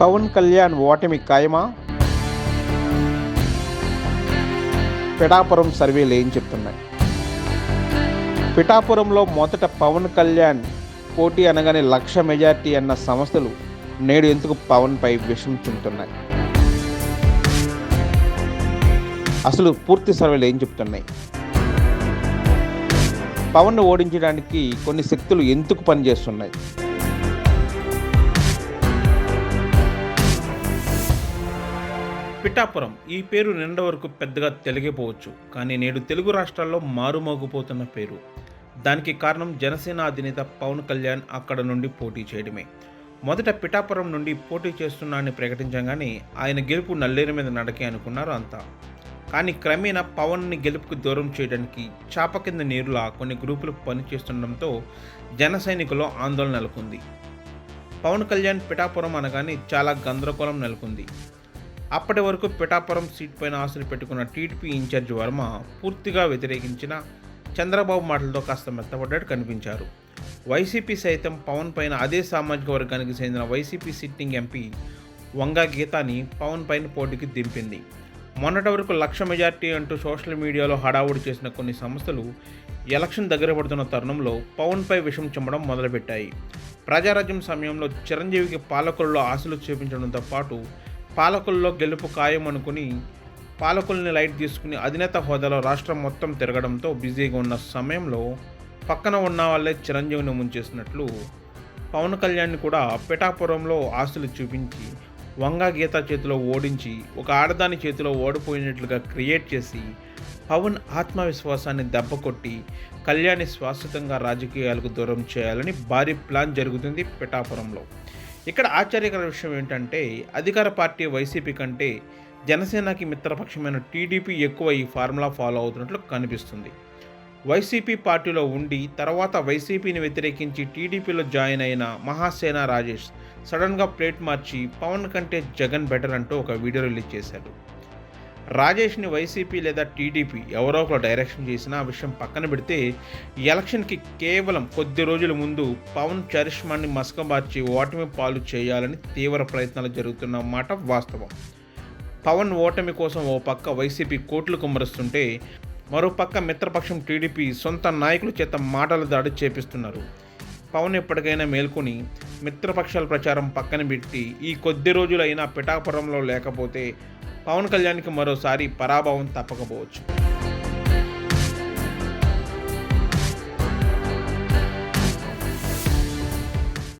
పవన్ కళ్యాణ్ ఓటమి ఖాయమా? పిఠాపురం సర్వేలు ఏం చెప్తున్నాయి? పిఠాపురంలో మొదట పవన్ కళ్యాణ్ పోటీ అనగానే లక్ష మెజార్టీ అన్న సంస్థలు నేడు ఎందుకు పవన్పై విషం చుంటున్నాయి? అసలు పూర్తి సర్వేలు ఏం చెప్తున్నాయి? పవన్ను ఓడించడానికి కొన్ని శక్తులు ఎందుకు పనిచేస్తున్నాయి? పిఠాపురం ఈ పేరు నిండ వరకు పెద్దగా తెలిగిపోవచ్చు కానీ నేడు తెలుగు రాష్ట్రాల్లో మారుమోగిపోతున్న పేరు. దానికి కారణం జనసేన అధినేత పవన్ కళ్యాణ్ అక్కడ నుండి పోటీ చేయడమే. మొదట పిఠాపురం నుండి పోటీ చేస్తున్నా అని ప్రకటించగానే ఆయన గెలుపు నల్లేరు మీద నడకే అనుకున్నారు అంతా. కానీ క్రమేణా పవన్ని గెలుపుకు దూరం చేయడానికి చాప కింద నీరులా కొన్ని గ్రూపులు పనిచేస్తుండడంతో జన సైనికుల్లో ఆందోళన నెలకొంది. పవన్ కళ్యాణ్ పిఠాపురం అనగానే చాలా గందరగోళం నెలకొంది. అప్పటి వరకు పిఠాపురం సీట్ పైన ఆశలు పెట్టుకున్న టీడీపీ ఇన్ఛార్జ్ వర్మ పూర్తిగా వ్యతిరేకించిన చంద్రబాబు మాటలతో కాస్త మెత్తపడ్డట్టు కనిపించారు. వైసీపీ సైతం పవన్ పైన అదే సామాజిక వర్గానికి చెందిన Y C P sitting M P Vanga గీతాని Pawan పైన పోటీకి దింపింది. మొన్నటి వరకు లక్ష మెజార్టీ అంటూ సోషల్ మీడియాలో హడావుడి చేసిన కొన్ని సంస్థలు ఎలక్షన్ దగ్గర పడుతున్న తరుణంలో పవన్పై విషం చెమ్మడం మొదలుపెట్టాయి. ప్రజారాజ్యం సమయంలో చిరంజీవికి పాలకుల్లో ఆశలు చూపించడంతో పాటు పాలకుల్లో గెలుపు ఖాయం అనుకుని పాలకుల్ని లైట్ తీసుకుని అధినేత హోదాలో రాష్ట్రం మొత్తం తిరగడంతో బిజీగా ఉన్న సమయంలో పక్కన ఉన్న వాళ్ళే చిరంజీవిని ముంచేసినట్లు పవన్ కళ్యాణ్ కూడా పిఠాపురంలో ఆస్తులు చూపించి వంగా గీత చేతిలో ఓడించి ఒక ఆడదాని చేతిలో ఓడిపోయినట్లుగా క్రియేట్ చేసి పవన్ ఆత్మవిశ్వాసాన్ని దెబ్బకొట్టి కళ్యాణి శాశ్వతంగా రాజకీయాలకు దూరం చేయాలని భారీ ప్లాన్ జరుగుతుంది పిఠాపురంలో. ఇక్కడ ఆశ్చర్యకర విషయం ఏంటంటే అధికార పార్టీ వైసీపీ కంటే జనసేనకి మిత్రపక్షమైన టీడీపీ ఎక్కువ ఈ ఫార్ములా ఫాలో అవుతున్నట్లు కనిపిస్తుంది. వైసీపీ పార్టీలో ఉండి తర్వాత వైసీపీని వ్యతిరేకించి టీడీపీలో జాయిన్ అయిన మహాసేన రాజేష్ సడన్గా ప్లేట్ మార్చి పవన్ కంటే జగన్ బెటర్ అంటూ ఒక వీడియో రిలీజ్ చేశాడు రాజేష్ని వైసీపీ లేదా టీడీపీ ఎవరో ఒకరు డైరెక్షన్ చేసిన ఆ విషయం పక్కన పెడితే ఎలక్షన్కి కేవలం కొద్ది రోజుల ముందు పవన్ చరిష్మాన్ని మసకబార్చి ఓటమి పాలు చేయాలని తీవ్ర ప్రయత్నాలు జరుగుతున్న మాట వాస్తవం. పవన్ ఓటమి కోసం ఓ పక్క వైసీపీ కోట్లు కుమ్మరుస్తుంటే మరో పక్క మిత్రపక్షం టీడీపీ సొంత నాయకుల చేత మాటల దాడి చేపిస్తున్నారు. పవన్ ఎప్పటికైనా మేల్కొని మిత్రపక్షాల ప్రచారం పక్కన పెట్టి ఈ కొద్ది రోజులైనా పిఠాపురంలో లేకపోతే పవన్ కళ్యాణ్కి మరోసారి పరాభవం తప్పకపోవచ్చు.